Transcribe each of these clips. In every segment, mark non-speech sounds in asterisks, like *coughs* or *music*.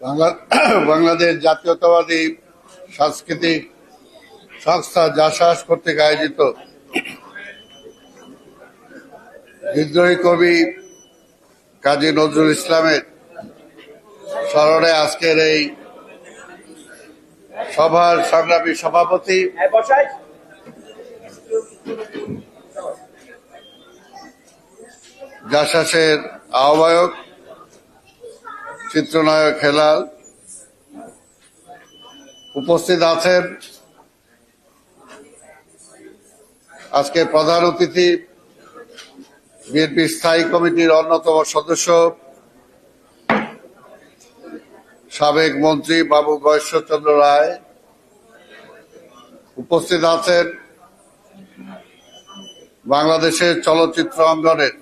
বাংলা *coughs* বাংলাদেশ জাতীয়তাবাদী সাংস্কৃতিক সংস্থা জাসাস কর্তৃক আয়োজিত বিদ্রোহী কবি কাজী নজরুল ইসলামের স্মরণে আজকের এই সভার সংগ্রামী সভাপতি জাসাসের আহ্বায়ক চিত্রনায়ক হেলাল উপস্থিত আছেন। আজকে প্রধান অতিথি বিএনপি স্থায়ী কমিটির অন্যতম সদস্য সাবেক মন্ত্রী বাবু গয়েশ্বরচন্দ্র রায় উপস্থিত আছেন। বাংলাদেশের চলচ্চিত্র অঙ্গনের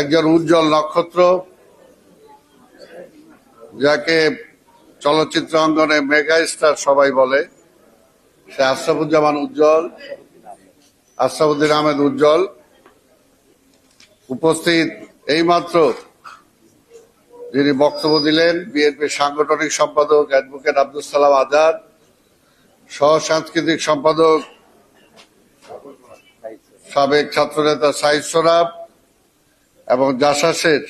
একজন উজ্জ্বল নক্ষত্র। যাকে চলচ্চিত্র অঙ্গনে মেগা স্টার সবাই বলে, সে আশরাফুজ্জামান উজ্জ্বল, আশরাফুদ্দিন আহমেদ উজ্জ্বল। উপস্থিত এইমাত্র যিনি বক্তব্য দিলেন বিএনপির সাংগঠনিক সম্পাদক অ্যাডভোকেট আব্দুল সালাম আজাদ, সহ সাংস্কৃতিক সম্পাদক সাবেক ছাত্রনেতা সাইদ সোরাব এবং জাসাসের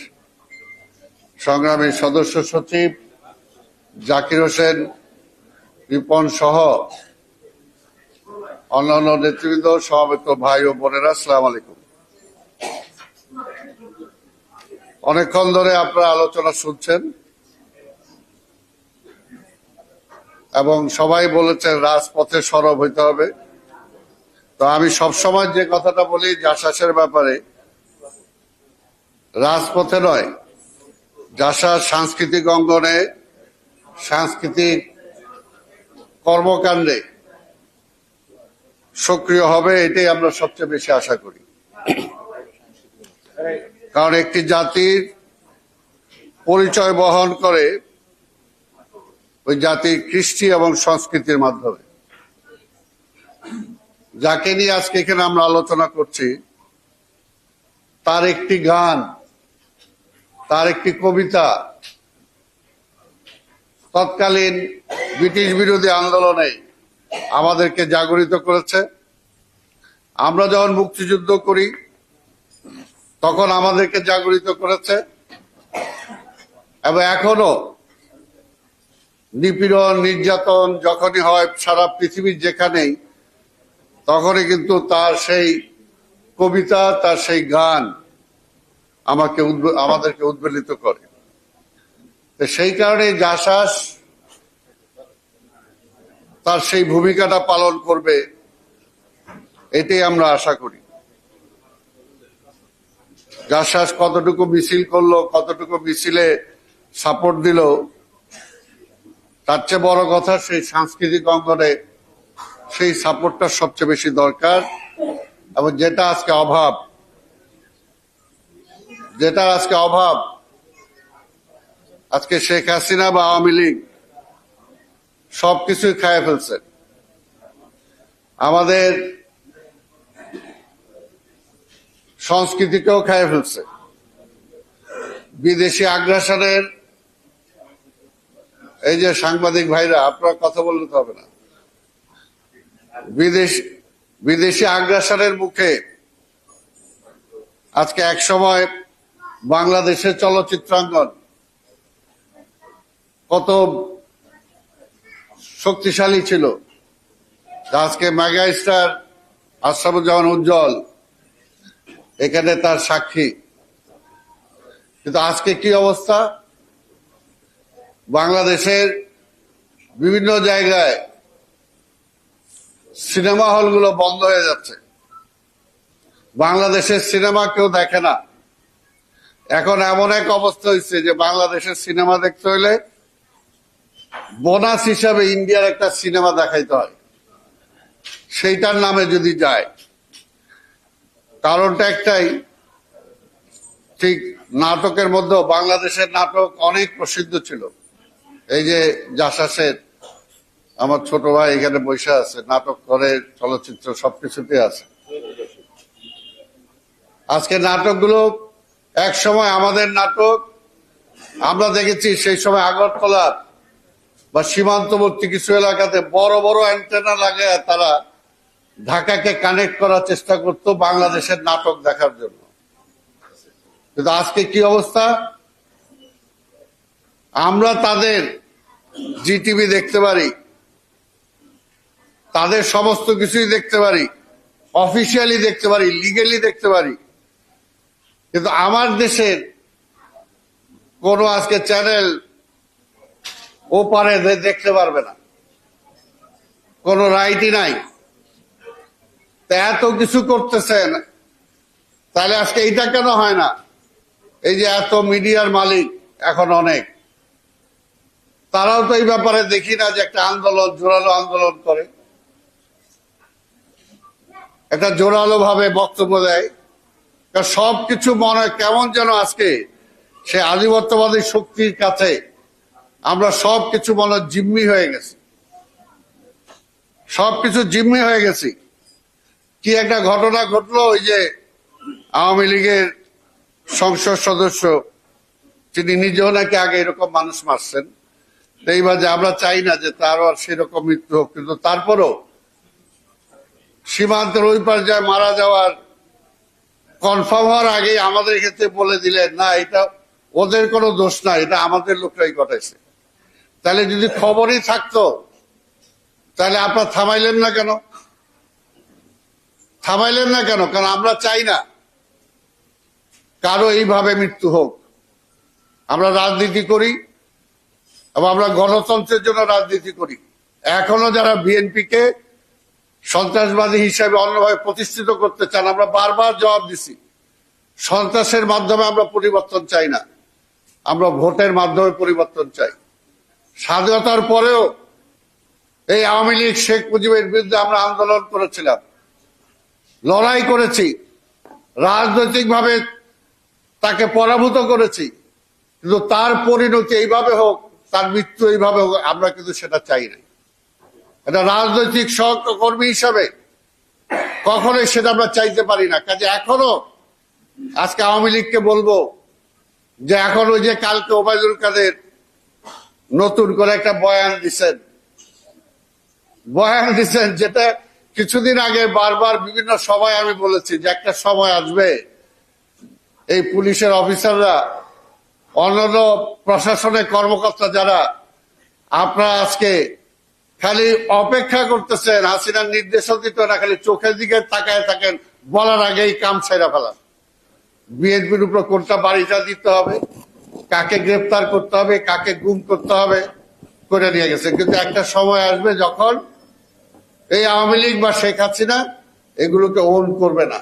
সংগ্রামী সদস্য সচিব জাকির হোসেন রিপন সহ অন্যান্য নেতৃবৃন্দ, সমাবেত ভাই ও বোনেরা, আসসালাম আলাইকুম। অনেকক্ষণ ধরে আপনারা আলোচনা শুনছেন এবং সবাই বলেছেন রাজপথে সরব হইতে হবে। তো আমি সবসময় যে কথাটা বলি জাসাসের ব্যাপারে, রাজপথে নয় জাসাস সাংস্কৃতিক অঙ্গনে, সাংস্কৃতিক কর্মকাণ্ডে সক্রিয় হবে, এটাই আমরা সবচেয়ে বেশি আশা করি। কারণ একটি জাতির পরিচয় বহন করে ওই জাতির কৃষ্টি এবং সংস্কৃতির মাধ্যমে। যাকে নিয়ে আজকে এখানে আমরা আলোচনা করছি, তার একটি গান তার একটি কবিতা। তৎকালীন ব্রিটিশ বিরোধী আন্দোলনে আমাদেরকে জাগরিত করেছে। আমরা যখন মুক্তিযুদ্ধ করি, তখন আমাদেরকে জাগরিত করেছে। এবং এখনও নিপীড়ন, নির্যাতন যখনই হয় সারা পৃথিবীর যেখানেই, তখনই কিন্তু তার সেই কবিতা, তার সেই গান আমাকে আমাদেরকে উদ্বেলিত করে। সেই কারণে জাসাস তার সেই ভূমিকাটা পালন করবে, এটাই আমরা আশা করি। জাসাস কতটুকু মিছিল করল, কতটুকু মিছিলে সাপোর্ট দিল, তার চেয়ে বড় কথা সেই সাংস্কৃতিক অঙ্গনে সেই সাপোর্টটা সবচেয়ে বেশি দরকার এবং যেটা আজকে অভাব যেটা আজকে অভাব, আজকে শেখ হাসিনা বা আওয়ামী লীগ সবকিছুই খায় ফেলছে। আমাদের সংস্কৃতিকেও খায় ফেলছে। বিদেশি আগ্রাসনের এই যে সাংবাদিক ভাইরা, আপনার কথা বললে তো হবে না। বিদেশ, বিদেশি আগ্রাসনের মুখে আজকে এক সময় বাংলাদেশের চলচ্চিত্রাঙ্গন কত শক্তিশালী ছিল। আজকে মেগা স্টার আশরাফুজ্জামান উজ্জ্বল, এখানে তার সাক্ষী। কিন্তু আজকে কি অবস্থা? বাংলাদেশের বিভিন্ন জায়গায় সিনেমা হলগুলো বন্ধ হয়ে যাচ্ছে। বাংলাদেশের সিনেমা কেউ দেখে না। এখন এমন এক অবস্থা হয়েছে যে বাংলাদেশের সিনেমা দেখতে হইলে বোনাস হিসাবে ইন্ডিয়ার একটা সিনেমা দেখাইতে হয়। সেইটার নামে যদি যায়, কারণটা একটাই, ঠিক নাটকের মধ্যেও বাংলাদেশের নাটক অনেক প্রসিদ্ধ ছিল। এই যে জাসাসের আমার ছোট ভাই এখানে বসে আছে, নাটক করে, চলচ্চিত্র সবকিছুতে আছে। আজকে নাটকগুলো এক সময় আমাদের নাটক, আমরা দেখেছি সেই সময় আগরতলার বা সীমান্তবর্তী কিছু এলাকাতে বড় বড় অ্যান্টেনা লাগায় তারা ঢাকাকে কানেক্ট করার চেষ্টা করত বাংলাদেশের নাটক দেখার জন্য। কিন্তু আজকে কি অবস্থা? আমরা তাদের জিটিভি দেখতে পারি, তাদের সমস্ত কিছুই দেখতে পারি অফিসিয়ালি দেখতে পারি লিগেলি দেখতে পারি। কিন্তু আমার দেশের কোনো আজকে চ্যানেল ও পারে দেখতে পারবে না। কোনো রাইটই নাই। তা এত কিছু করতেছেন, তাহলে আজকে এইটা কেন হয় না? এই যে এত মিডিয়ার মালিক এখন অনেক। তারাও তো এই ব্যাপারে দেখি না যে একটা আন্দোলন, জোরালো আন্দোলন করে। একটা জোরালো ভাবে বক্তব্য দেয়। কারণ সবকিছু মনে কেমন যেন আজকে সে আধিপত্যবাদী শক্তির কাছে আমরা সবকিছু মনে জিম্মি হয়ে গেছি। সবকিছু জিম্মি হয়ে গেছি। কি একটা ঘটনা ঘটলো ওই যে আওয়ামী লীগের সংসদ সদস্য, তিনি নিজেও নাকি আগে এরকম মানুষ মারছেন। এইবার যে আমরা চাই না যে তারও আর সেরকম মৃত্যু হোক, কিন্তু তারপরও সীমান্তের ওই পার যায় মারা যাওয়ার কনফার্ম হওয়ার আগে আমাদের ক্ষেত্রে বলে দিলেন, না, এটা ওদের কোনো দোষ না, এটা আমাদের লোকরাই ঘটাইছে। তাহলে যদি খবরই থাকতো, তাহলে আপনার থামাইলেন না কেন? থামাইলেন না কেন? কারণ আমরা চাই না কারও এইভাবে মৃত্যু হোক। আমরা রাজনীতি করি, এবং আমরা গণতন্ত্রের জন্য রাজনীতি করি। এখনও যারা বিএনপিকে সন্ত্রাসবাদী হিসাবে অন্যভাবে প্রতিষ্ঠিত করতে চান, আমরা বারবার জবাব দিছি। সন্ত্রাসের মাধ্যমে আমরা পরিবর্তন চাই না। আমরা ভোটের মাধ্যমে পরিবর্তন চাই। স্বাধীনতার পরেও এই আওয়ামী লীগ, শেখ মুজিবের বিরুদ্ধে আমরা আন্দোলন করেছিলাম। লড়াই করেছি। রাজনৈতিকভাবে তাকে পরাভূত করেছি। কিন্তু তার পরিণতি এইভাবে হোক, তার মৃত্যু এইভাবে হোক, আমরা কিন্তু সেটা চাই না এটা রাজনৈতিক সহকর্মী হিসাবে কখনোই সেটা আমরা চাইতে পারি না। কাজে এখনও আজকে আওয়ামী লীগকে বলব যে এখন ওই যে কালকে ওবায়দুল কাদের নতুন করে একটা বয়ান দিচ্ছেন বয়ান দিচ্ছেন যেটা কিছুদিন আগে বারবার বিভিন্ন সভায় আমি বলেছি যে একটা সময় আসবে, এই পুলিশের অফিসাররা, অন্যান্য প্রশাসনের কর্মকর্তা যারা, আপনারা আজকে খালি অপেক্ষা করতেছেন, হাসিনার নির্দেশও দিত না, খালি চোখের দিকে তাকায় থাকেন, বলার আগেই কাম ছেড়া ফেলা বিএনপির উপর কোনটা বাড়িটা দিতে হবে, কাকে গ্রেফতার করতে হবে, কাকে গুম করতে হবে, করে নিয়ে গেছে। কিন্তু একটা সময় আসবে যখন এই আওয়ামী লীগ বা শেখ হাসিনা এগুলোকে ওন করবে না।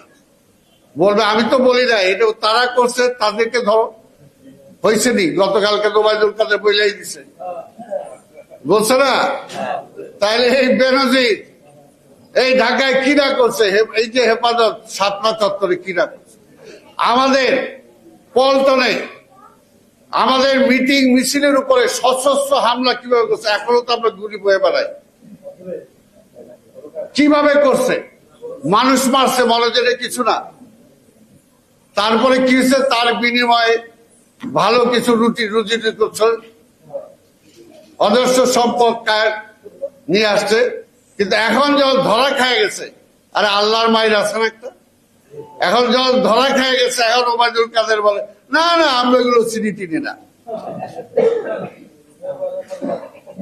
বলবে, আমি তো বলি না এটা তারা করছে, তাদেরকে ধরো, হয়েছে নি, গতকালকে তো ওবায়দুল কাদের বইলাই দিছে। বলছে না? তাহলে এই বেনজির, এই ঢাকায় কিরা করছে? এই যে হেফাজত, সাতমা চত্বরে কিরা করছে? আমাদের পল্টনে আমাদের মিটিং মিছিলের উপরে সশস্ত্র হামলা কীভাবে করছে? এখনও তো আমরা গুলি বয়ে বেড়াই। কীভাবে করছে? মানুষ মারছে, মনে যে কিছু না। তারপরে কি হচ্ছে তার বিনিময়ে ভালো কিছু রুটি, রুজি করছে। অদর্শ সম্পদ নিয়ে আসছে, কিন্তু এখন যখন ধরা খায় গেছে, আরে আল্লাহর মায়ের আছে না একটা? এখন যখন ধরা খেয়ে গেছে, এখন ওবায়দুল কাদের বলে, না না, আমরা এগুলো চিনি, টিনি না।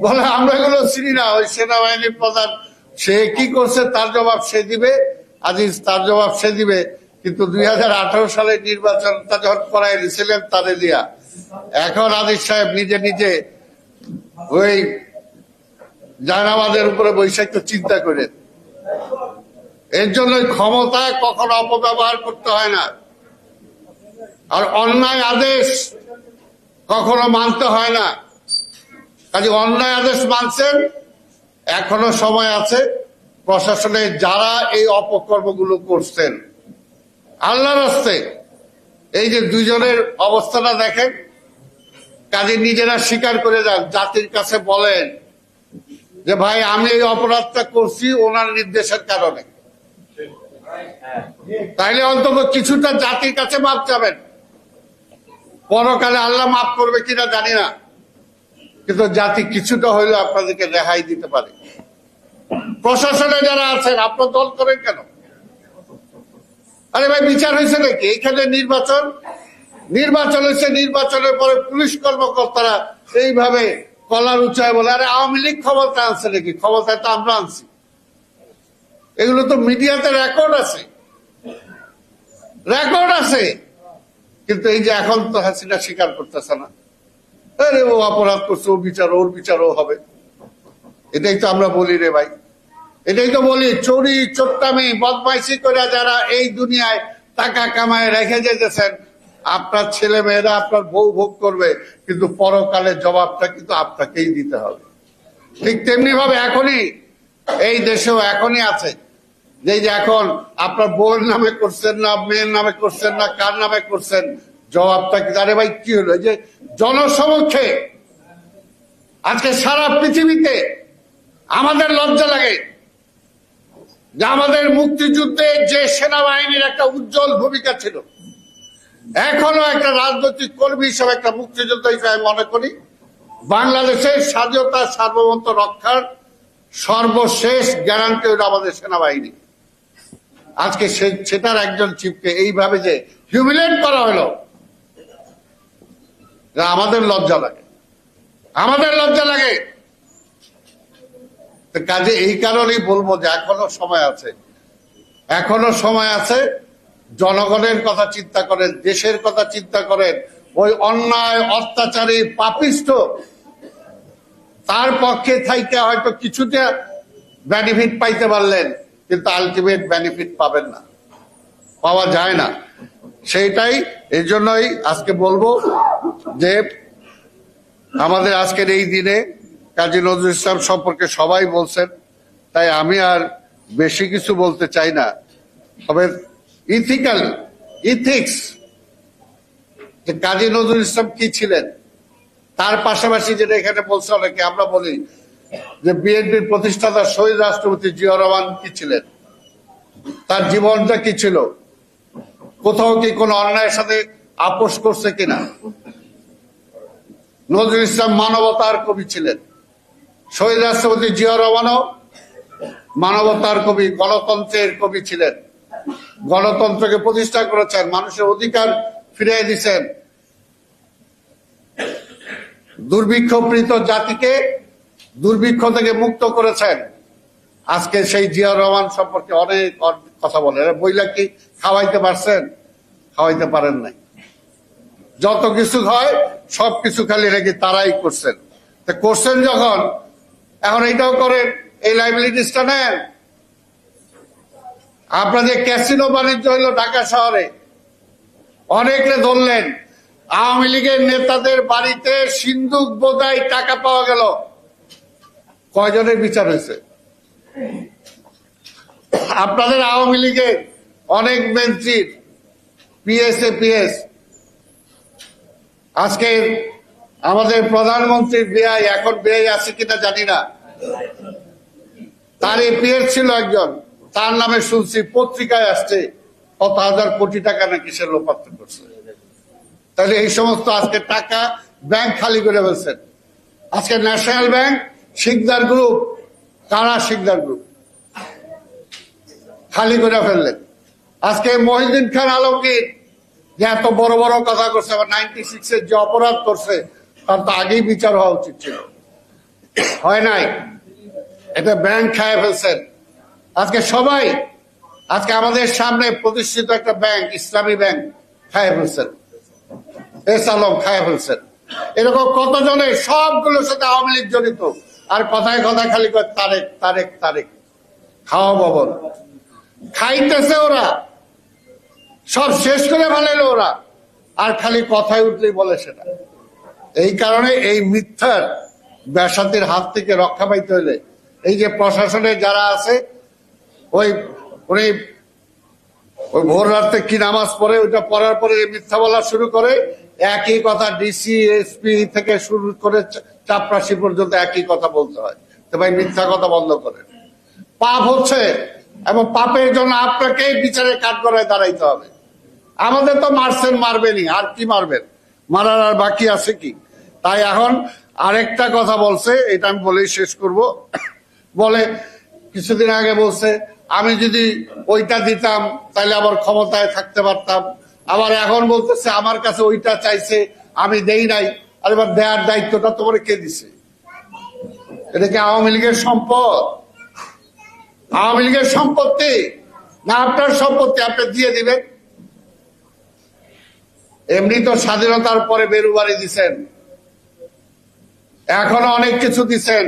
বলে, আমরা এগুলো চিনি না, ওই সেনাবাহিনীর প্রধান, সে কি করছে, তার জবাব সে দিবে, আজিজ, তার জবাব সে দিবে, কিন্তু দুই সালের নির্বাচনটা যখন করাই দিয়েছিলেন তাদের দিয়া, এখন আদিজ সাহেব নিজে নিজে ওই জানাবাদের উপরে বৈশাখ চিন্তা করেন এর জন্য ক্ষমতা কখনো অপব্যবহার করতে হয় না। আর অন্যায় আদেশ কখনো মানতে হয় না। কাজে অন্যায় আদেশ মানছেন, এখনও সময় আছে প্রশাসনে যারা এই অপকর্মগুলো করছেন। আল্লাহর হস্তে এই যে দুজনের অবস্থাটা দেখেন কাজে নিজেরা স্বীকার করে যান, জাতির কাছে বলেন যে, ভাই, আমি এই অপরাধটা করছি ওনার নির্দেশের কারণে। তাইলে অন্তত কিছুটা জাতির কাছে মাপ যাবেন পরকালে আল্লাহ মাফ করবে কিনা জানি না। কিন্তু জাতি কিছুটা হইলেও আপনাদেরকে রেহাই দিতে পারে। প্রশাসনে যারা আছেন, আপনার দল করেন কেন? আরে ভাই, বিচার হয়েছে নাকি? এইখানে নির্বাচন নির্বাচন হয়েছে, নির্বাচনের পরে পুলিশ কর্মকর্তারা এইভাবে কলার উঁচায় বলে, আরে আওয়ামী লীগ ক্ষমতা আনছে নাকি? ক্ষমতায় তো আমরা আনছি। এগুলো তো মিডিয়াতে রেকর্ড আছে। রেকর্ড আছে। কিন্তু এই যে এখন তো হাসিনা স্বীকার করতেছে না। আরে ও অপরাধ করছে ও বিচার, ওর বিচারও হবে। এটাই তো আমরা বলি রে ভাই। এটাই তো বলি, চুরি চোট্টামি বদমাইশি করে যারা এই দুনিয়ায় টাকা কামায় রেখে যেতেছেন আপনার ছেলে মেয়েরা আপনার বউ ভোগ করবে, কিন্তু পরকালে জবাবটা কিন্তু আপনাকেই দিতে হবে। ঠিক তেমনি ভাবে এখনই, এই দেশেও এখনই আছে, যে এখন আপনার বউয়ের নামে করছেন না, মেয়ের নামে করছেন না, কার নামে করছেন, জবাবটা কি আরে ভাই, কি হলো? যে জনসমক্ষে আজকে সারা পৃথিবীতে আমাদের লজ্জা লাগে যে আমাদের মুক্তিযুদ্ধে যে সেনাবাহিনীর একটা উজ্জ্বল ভূমিকা ছিল। এখনও একটা রাজনৈতিক কর্মী হিসেবে, একটা মুক্তিযোদ্ধা হিসেবে আমি মনে করি, বাংলাদেশের স্বাধীনতা, সার্বভৌমত্ব রক্ষার সর্বশেষ গ্যারান্টি হলো আমাদের সেনাবাহিনী। আজকে সেটার একজন চিফকে এইভাবে যে হিউমিলেট করা হলো আমাদের লজ্জা লাগে। আমাদের লজ্জা লাগে। কাজে এই কারণেই বলব যে এখনও সময় আছে। এখনও সময় আছে জনগণের কথা চিন্তা করেন, দেশের কথা চিন্তা করেন, ওই অন্যায়, অত্যাচারী পাপিষ্ঠ তার পক্ষে থাইকে হয়তো কিছুটা বেনিফিট পাইতে পারলেন, কিন্তু আলটিমেট বেনিফিট পাবেন না। পাওয়া যায় না। সেইটাই এই জন্যই আজকে বলব যে আমাদের আজকের এই দিনে কাজী নজরুল ইসলাম সম্পর্কে সবাই বলছেন, তাই আমি আর বেশি কিছু বলতে চাই না। তবে ইথিক্যাল ইথিক্স। যে কাজী নজরুল ইসলাম কি ছিলেন? তার পাশাপাশি যেটা এখানে বলছে অনেকে, আমরা বলি যে বিএনপির প্রতিষ্ঠাতা শহীদ রাষ্ট্রপতি জিয়া রহমান কি ছিলেন? তার জীবনটা কি ছিল? কোথাও কি কোনো অন্যায়ের সাথে আপোষ করছে কিনা? নজরুল ইসলাম মানবতার কবি ছিলেন। শহীদ রাষ্ট্রপতি জিয়া রহমানও মানবতার কবি, গণতন্ত্রের কবি ছিলেন। গণতন্ত্রকে প্রতিষ্ঠা করেছেন, মানুষের অধিকার ফিরিয়ে দিচ্ছেন। দুর্ভিক্ষপ্রীত জাতিকে দুর্ভিক্ষ থেকে মুক্ত করেছেন। আজকে সেই জিয়া রহমান সম্পর্কে অনেক কথা বলে বইলা কি খাওয়াইতে পারছেন? খাওয়াইতে পারেন নাই। যত কিছু হয় সব কিছু খালি রেখে তারাই করছেন। করছেন যখন? এখন এইটাও করেন, এই লাইবিলিটিসটা নেন। আপনাদের ক্যাসিনো বাণিজ্য হইল ঢাকা শহরে। অনেকে ধরলেন, আওয়ামী লীগের নেতাদের বাড়িতে সিন্ধুক বোধায় টাকা পাওয়া গেল। কয়জনের বিচার হয়েছে? আপনাদের আওয়ামী লীগের অনেক মন্ত্রীর পিএসএ পিএস আজকে আমাদের প্রধানমন্ত্রীর বিআই, এখন বিআই আছে কিনা জানি না। তার এপিএস ছিল একজন। তার নামে শুনছি, পত্রিকায় আসছে, কত হাজার কোটি টাকা নাকি সে লোপাত্র করছে। তাহলে এই সমস্ত আজকে টাকা ব্যাংক খালি করে ফেলছেন। আজকে ন্যাশনাল ব্যাংক, শিকদার গ্রুপ, কারা শিকদার গ্রুপ? খালি করে ফেললেন। আজকে মহিউদ্দিন খান আলমগীর, যে এত বড় বড় কথা করছে, আবার নাইনটি সিক্স এর যে অপরাধ করছে, তার তো আগেই বিচার হওয়া উচিত ছিল। হয় নাই? এটা ব্যাংক খায় ফেলছেন। আজকে সবাই, আজকে আমাদের সামনে প্রতিষ্ঠিত একটা ব্যাংক, ইসলামী ব্যাংক খায় ফেলছেন এস আলম খায় ফেলছেন এরকম কতজনের সবগুলোর সাথে আওয়ামী লীগ জড়িত। আর কথায় কথায় খালি করে তারেক তারেক তারেক। খাওয়া ভবন। খাইতেছে ওরা। সব শেষ করে ফেলাইলো ওরা। আর খালি কথায় উঠলেই বলে সেটা। এই কারণে এই মিথ্যার ব্যাসাতির হাত থেকে রক্ষা পাইতে হলে এই যে প্রশাসনে যারা আছে ওই উনি ওই ভোর রাতে কি নামাজ পড়ে, ওইটা পড়ার পরে মিথ্যা বলা শুরু করে, একই কথা ডিসি এসপি থেকে শুরু করে চাপরাশি পর্যন্ত একই কথা বলতে হয়। তো ভাই মিথ্যা কথা বন্ধ করে পাপ হচ্ছে, এবং পাপের জন্য আপনাকে বিচারে কাঠ করায় দাঁড়াইতে হবে। আমাদের তো মারছেন, মারবেনই, আর কি মারবেন? মারার আর বাকি আছে কি? তাই এখন আরেকটা কথা বলছে, এটা আমি বলেই শেষ করব। বলে কিছুদিন আগে বলছে, আমি যদি ওইটা দিতাম, তাহলে আবার ক্ষমতায় থাকতে পারতাম। আবার এখন বলতেছে, আমার কাছে ওইটা চাইছে, আমি দেই নাই। আর এবার দেওয়ার দায়িত্বটা তোমার কে দিছে? এটা কি আওয়ামী লীগের সম্পদ? আওয়ামী লীগের সম্পত্তি? না, আপনার সম্পত্তি আপনি দিয়ে দিবেন। এমনি তো স্বাধীনতার পরে বেরুবাড়ি দিছেন। এখনও অনেক কিছু দিছেন।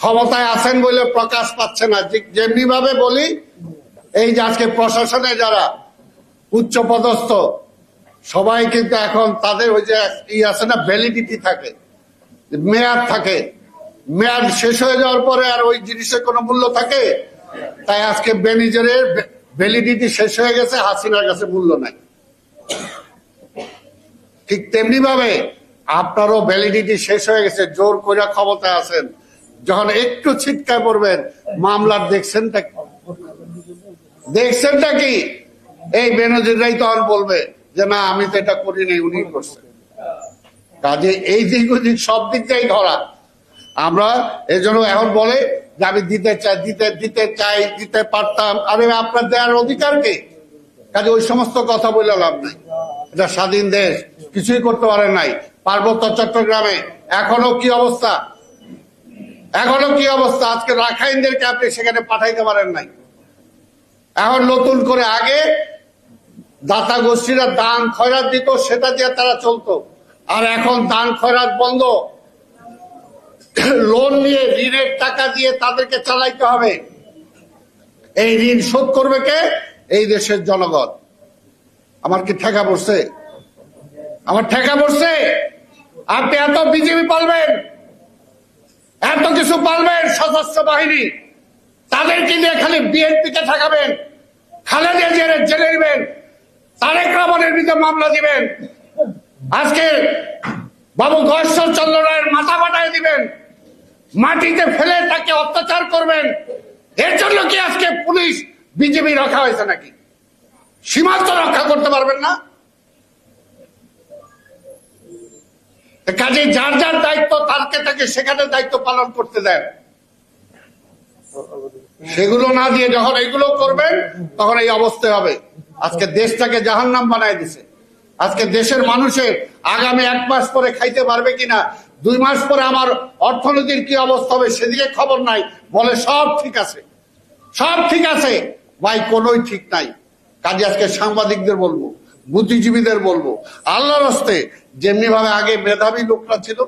ক্ষমতায় আছেন বলে প্রকাশ পাচ্ছে না। যেমনি ভাবে বলি, এই যে আজকে প্রশাসনে যারা উচ্চ পদস্থ, সবাই কিন্তু এখন তাদের ওই যে ই আছে না ভ্যালিডিটি থাকে, মেয়াদ থাকে। মেয়াদ শেষ হয়ে যাওয়ার পরে আর ওই জিনিসের কোনো মূল্য থাকে? তাই আজকে ম্যানেজারের ভ্যালিডিটি শেষ হয়ে গেছে, হাসিনার কাছে মূল্য নাই। ঠিক তেমনি ভাবে আপনারও ভ্যালিডিটি শেষ হয়ে গেছে, জোর করে ক্ষমতায় আছেন। যখন একটু ছিটকায় পড়বেন, মামলার দেখছেনটা কি? দেখছেনটা কি? এই বেনজিরাই তখন বলবে যে, না, আমি তো এটা করি নাই উনি করছেন। কাজে এই দিক ওদিক সব দিক দিয়েই ধরা। আমরা এই জন্য এখন বলে যে, আমি দিতে চাই, দিতে দিতে চাই, দিতে পারতাম। আরে, আপনার দেওয়ার অধিকার কি? কাজে ওই সমস্ত কথা বলে লাভ নাই। এটা স্বাধীন দেশ, কিছুই করতে পারে নাই। পার্বত্য চট্টগ্রামে এখনও কি অবস্থা? এখনও কি অবস্থা? আজকে রাখাইনদেরকে আপনি সেখানে পাঠাইতে পারেন নাই। এখন নতুন করে আগে দাতা গোষ্ঠীরা দান খয়রাত দিত, সেটা দিয়ে তারা চলতো। আর এখন দান খয়রাত বন্ধ। লোন নিয়ে ঋণের টাকা দিয়ে তাদেরকে চালাইতে হবে। এই ঋণ শোধ করবে কে? এই দেশের জনগণ। আমার কি ঠেকা পড়ছে? আমার ঠেকা পড়ছে? আপনি এত বিজেপি পালবেন? এত কিছু পারবেন সশস্ত্র বাহিনী। তাদেরকে নিয়ে খালি বিএনপিকে ঠেকাবেন খালেদা জেলে জেলে নেবেন তারেক রহমানের বিরুদ্ধে মামলা দিবেন। আজকে বাবু গয়েশ্বর চন্দ্র রায়ের মাথা পাঠায় দিবেন। মাটিতে ফেলে তাকে অত্যাচার করবেন। এর জন্য কি আজকে পুলিশ বিজেপি রাখা হয়েছে নাকি? সীমান্ত রক্ষা করতে পারবেন না? কাজে যার যার দায়িত্ব, তারকে তাকে সেখানে দায়িত্ব পালন করতে দেন সেগুলো না দিয়ে যখন এগুলো করবেন, তখন এই অবস্থায় হবে। আজকে দেশটাকে জাহান্নাম বানায় দিছে। আজকে দেশের মানুষের আগামী এক মাস পরে খাইতে পারবে কিনা, দুই মাস পরে আমার অর্থনীতির কি অবস্থা হবে সেদিকে খবর নাই। বলে সব ঠিক আছে। সব ঠিক আছে। ভাই, কোনোই ঠিক নাই। কাজে আজকে সাংবাদিকদের বলব। বুদ্ধিজীবীদের বলব। আল্লাহর হস্তে যেমনি ভাবে আগে মেধাবী লোকরা ছিল,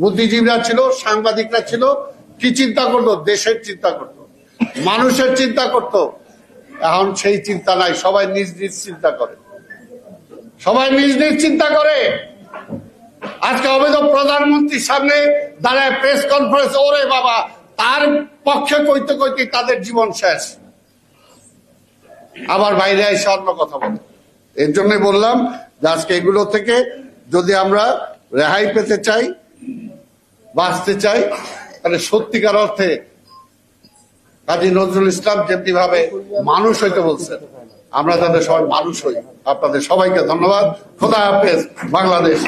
বুদ্ধিজীবীরা ছিল, সাংবাদিকরা ছিল, কি চিন্তা করতো? দেশের চিন্তা করতো। মানুষের চিন্তা করতো। এখন সেই চিন্তা নাই, সবাই নিজ নিজ চিন্তা করে। সবাই নিজ নিজ চিন্তা করে। আজকে অবৈধ প্রধানমন্ত্রীর সামনে দাঁড়ায় প্রেস কনফারেন্স, ওরে বাবা, তার পক্ষে কইতে কইতে তাদের জীবন শেষ। আবার বাইরে এসে অন্য কথা বলে। এর জন্যই বললাম যে আজকে এগুলো থেকে যদি আমরা রেহাই পেতে চাই, বাঁচতে চাই, তাহলে সত্যিকার অর্থে কাজী নজরুল ইসলাম যেমনিভাবে মানুষ হইতে বলছেন, আমরা তাদের সবাই মানুষ হই। আপনাদের সবাইকে ধন্যবাদ। খোদা হাফেজ। বাংলাদেশ